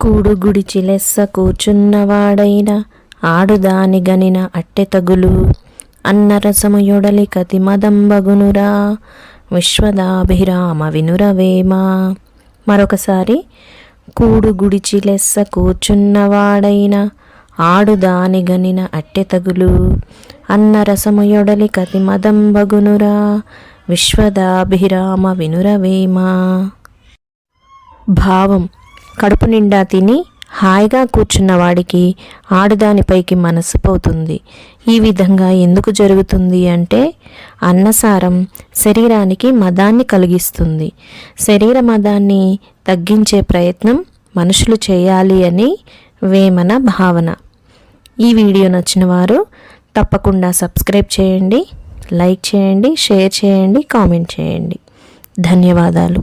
కూడుగుడి చిలెస్స కూర్చున్నవాడైన ఆడుదాని గనిన అట్టె తగులు. అన్నరసము యొడలి కతి మదంబగునురా విశ్వదాభిరామ వినురవేమ. మరొకసారి కూడుగుడి చిలెస్స కూర్చున్నవాడైన ఆడుదాని గనిన అట్టె తగులు. అన్నరసము యొడలి కతి మదంబగునురా విశ్వదాభిరామ వినురవేమ. భావం కడుపు నిండా తిని హాయిగా కూర్చున్న వాడికి ఆడదానిపైకి మనసు పోతుంది. ఈ విధంగా ఎందుకు జరుగుతుంది అంటే అన్నసారం శరీరానికి మదాన్ని కలిగిస్తుంది. శరీర మదాన్ని తగ్గించే ప్రయత్నం మనుషులు చేయాలి అని వేమన భావన. ఈ వీడియో నచ్చిన వారు తప్పకుండా సబ్స్క్రైబ్ చేయండి లైక్ చేయండి షేర్ చేయండి కామెంట్ చేయండి. ధన్యవాదాలు.